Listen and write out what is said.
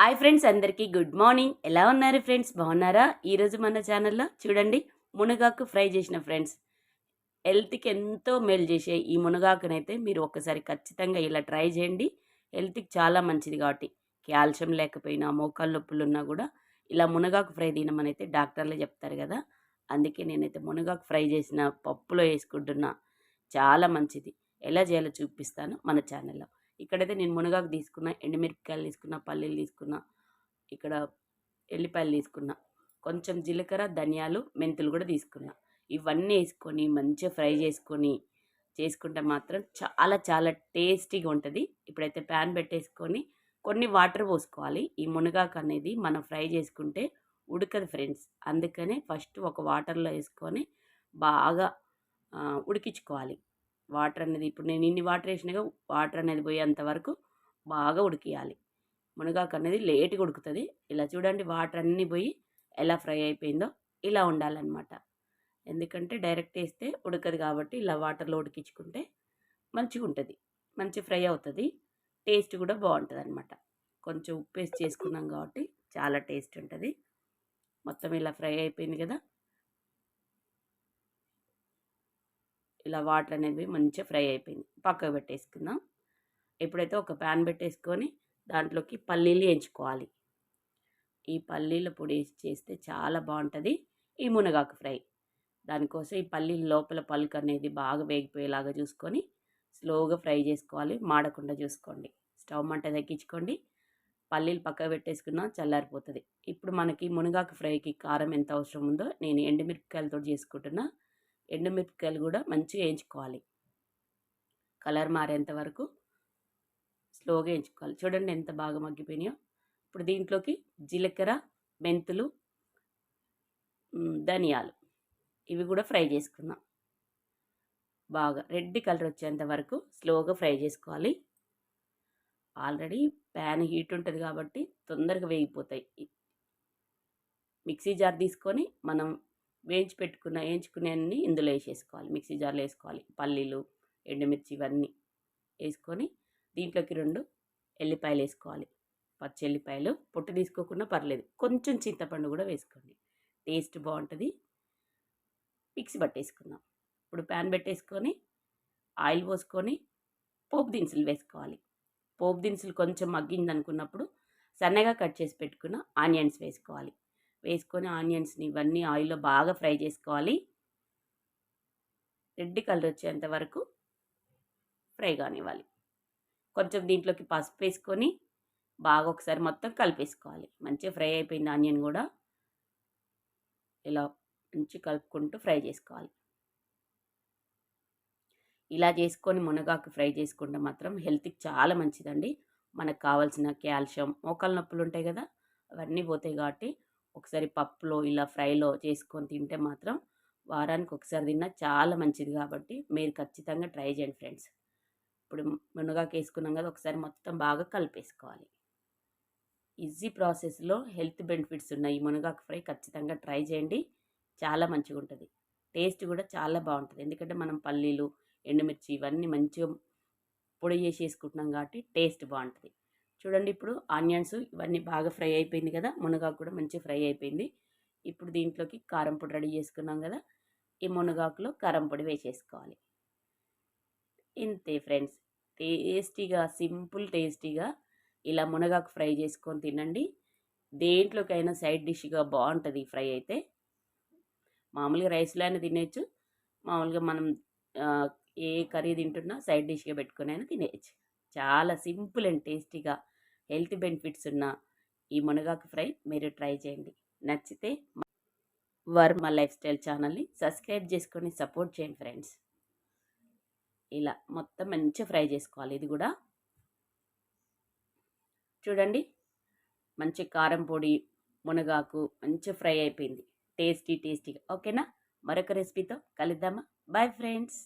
Hi friends అందరికీ good morning. ఎలా ఉన్నారు ఫ్రెండ్స్? బాగున్నారా? ఈరోజు మన ఛానల్లో చూడండి మునగాకు ఫ్రై చేసిన ఫ్రెండ్స్. హెల్త్కి ఎంతో మేలు చేసే ఈ మునగాకునైతే మీరు ఒక్కసారి ఖచ్చితంగా ఇలా ట్రై చేయండి. హెల్త్కి చాలా మంచిది కాబట్టి. కాల్షియం లేకపోయినా మోకాళ్ళ నొప్పులు ఉన్నా కూడా ఇలా మునగాకు ఫ్రై తినమని అయితే డాక్టర్లు చెప్తారు కదా. అందుకే నేనైతే మునగాకు ఫ్రై చేసిన పప్పులో వేసుకుంటున్నా. చాలా మంచిది. ఎలా చేయాలో చూపిస్తాను మన ఛానల్లో. ఇక్కడైతే నేను మునగాకు తీసుకున్నా ఎండుమిరపకాయలు తీసుకున్నా పల్లీలు తీసుకున్నా ఇక్కడ ఎల్లిపాయలు తీసుకున్నా కొంచెం జీలకర్ర ధనియాలు మెంతులు కూడా తీసుకున్నా. ఇవన్నీ వేసుకొని మంచిగా ఫ్రై చేసుకొని చేసుకుంటే మాత్రం చాలా చాలా టేస్టీగా ఉంటుంది. ఇప్పుడైతే ప్యాన్ పెట్టేసుకొని కొన్ని వాటర్ పోసుకోవాలి. ఈ మునగాకు అనేది మనం ఫ్రై చేసుకుంటే ఉడకదు ఫ్రెండ్స్. అందుకనే ఫస్ట్ ఒక వాటర్లో వేసుకొని బాగా ఉడికించుకోవాలి. వాటర్ అనేది ఇప్పుడు నేను ఇన్ని వాటర్ వేసినాక వాటర్ అనేది పోయేంత వరకు బాగా ఉడికియాలి. మునగాకు అనేది లేట్గా ఉడుకుతుంది. ఇలా చూడండి వాటర్ అన్నీ పోయి ఎలా ఫ్రై అయిపోయిందో ఇలా ఉండాలన్నమాట. ఎందుకంటే డైరెక్ట్ వేస్తే ఉడకదు కాబట్టి ఇలా వాటర్లో ఉడికించుకుంటే మంచిగా ఉంటుంది. మంచి ఫ్రై అవుతుంది. టేస్ట్ కూడా బాగుంటుంది అనమాట కొంచెం ఉప్పు వేసి చేసుకున్నాం కాబట్టి చాలా టేస్ట్ ఉంటుంది. మొత్తం ఇలా ఫ్రై అయిపోయింది కదా. ఇలా వాటర్ అనేది మంచిగా ఫ్రై అయిపోయింది. పక్కకు పెట్టేసుకుందాం. ఎప్పుడైతే ఒక ప్యాన్ పెట్టేసుకొని దాంట్లోకి పల్లీలు వేయించుకోవాలి. ఈ పల్లీల పొడి వేసి చేస్తే చాలా బాగుంటుంది. ఈ మునగాకు ఫ్రై. దానికోసం ఈ పల్లీల లోపల పలుకు అనేది బాగా వేగిపోయేలాగా చూసుకొని స్లోగా ఫ్రై చేసుకోవాలి. మాడకుండా చూసుకోండి. స్టవ్ మంట తగ్గించుకోండి. పల్లీలు పక్కకు పెట్టేసుకున్నా చల్లారిపోతుంది. ఇప్పుడు మనకి మునగాకు ఫ్రైకి కారం ఎంత అవసరం ఉందో నేను ఎండుమిరపకాయలతో చేసుకుంటున్నా. ఎండుమిరపకాయలు కూడా మంచిగా వేయించుకోవాలి. కలర్ మారేంత వరకు స్లోగా వేయించుకోవాలి. చూడండి ఎంత బాగా మగ్గిపోయినాయో. ఇప్పుడు దీంట్లోకి జీలకర్ర మెంతులు ధనియాలు ఇవి కూడా ఫ్రై చేసుకుందాం. బాగా రెడ్ కలర్ వచ్చేంత వరకు స్లోగా ఫ్రై చేసుకోవాలి. ఆల్రెడీ ప్యాన్ హీట్ ఉంటుంది కాబట్టి తొందరగా వేగిపోతాయి. మిక్సీ జార్ తీసుకొని మనం వేయించి పెట్టుకున్న వేయించుకునే ఇందులో వేసేసుకోవాలి. మిక్సీ జార్లో వేసుకోవాలి. పల్లీలు ఎండుమిర్చి ఇవన్నీ వేసుకొని దీంట్లోకి రెండు ఎల్లిపాయలు వేసుకోవాలి. పచ్చి ఎల్లిపాయలు. పొట్టు తీసుకోకుండా పర్లేదు. కొంచెం చింతపండు కూడా వేసుకోండి. టేస్ట్ బాగుంటుంది. మిక్సీ పట్టేసుకుందాం. ఇప్పుడు ప్యాన్ పెట్టేసుకొని ఆయిల్ పోసుకొని పోపు దినుసులు వేసుకోవాలి. పోపు దినుసులు కొంచెం మగ్గింది అనుకున్నప్పుడు సన్నగా కట్ చేసి పెట్టుకున్న ఆనియన్స్ వేసుకోవాలి. వేసుకొని ఆనియన్స్ని ఇవన్నీ ఆయిల్లో బాగా ఫ్రై చేసుకోవాలి. రెడ్ కలర్ వచ్చేంత వరకు ఫ్రై కానివ్వాలి. కొంచెం దీంట్లోకి పసుపు వేసుకొని బాగా ఒకసారి మొత్తం కలిపేసుకోవాలి. మంచిగా ఫ్రై అయిపోయింది ఆనియన్ కూడా. ఇలా మంచి కలుపుకుంటూ ఫ్రై చేసుకోవాలి. ఇలా చేసుకొని మునగాకు ఫ్రై చేసుకుంటే మాత్రం హెల్త్కి చాలా మంచిదండి. మనకు కావాల్సిన కాల్షియం మోకాలు నొప్పులు ఉంటాయి కదా అవన్నీ పోతాయి కాబట్టి ఒకసారి పప్పులో ఇలా ఫ్రైలో చేసుకొని తింటే మాత్రం వారానికి ఒకసారి తిన్నా చాలా మంచిది కాబట్టి మీరు ఖచ్చితంగా ట్రై చేయండి ఫ్రెండ్స్. ఇప్పుడు మునగాకు వేసుకున్నాం కదా ఒకసారి మొత్తం బాగా కలిపేసుకోవాలి. ఈజీ ప్రాసెస్లో హెల్త్ బెనిఫిట్స్ ఉన్నాయి ఈ మునగాకు ఫ్రై ఖచ్చితంగా ట్రై చేయండి. చాలా మంచిగా ఉంటుంది. టేస్ట్ కూడా చాలా బాగుంటుంది. ఎందుకంటే మనం పల్లీలు ఎండుమిర్చి ఇవన్నీ మంచిగా పొడి చేసి వేసుకుంటున్నాం కాబట్టి టేస్ట్ బాగుంటుంది. చూడండి ఇప్పుడు ఆనియన్స్ ఇవన్నీ బాగా ఫ్రై అయిపోయింది కదా మునగాకు కూడా మంచిగా ఫ్రై అయిపోయింది. ఇప్పుడు దీంట్లోకి కారం పొడి రెడీ చేసుకున్నాం కదా ఈ మునగాకులో కారం పొడి వేసేసుకోవాలి. ఇంతే ఫ్రెండ్స్ టేస్టీగా సింపుల్ టేస్టీగా ఇలా మునగాకు ఫ్రై చేసుకొని తినండి. దేంట్లోకైనా సైడ్ డిష్గా బాగుంటుంది ఫ్రై అయితే. మామూలుగా రైస్లో అయినా తినేయచ్చు మామూలుగా మనం ఏ కర్రీ తింటున్నా సైడ్ డిష్గా పెట్టుకుని అయినా తినేయచ్చు. చాలా సింపుల్ అండ్ టేస్టీగా హెల్త్ బెనిఫిట్స్ ఉన్న ఈ మునగాకు ఫ్రై మీరు ట్రై చేయండి. నచ్చితే వర్మ లైఫ్ స్టైల్ ఛానల్ని సబ్స్క్రైబ్ చేసుకొని సపోర్ట్ చేయండి ఫ్రెండ్స్. ఇలా మొత్తం మంచిగా ఫ్రై చేసుకోవాలి. ఇది కూడా చూడండి. మంచి కారం పొడి మునగాకు మంచి ఫ్రై అయిపోయింది. టేస్టీ టేస్టీగా. ఓకేనా? మరొక రెసిపీతో కలుద్దామా? Bye friends.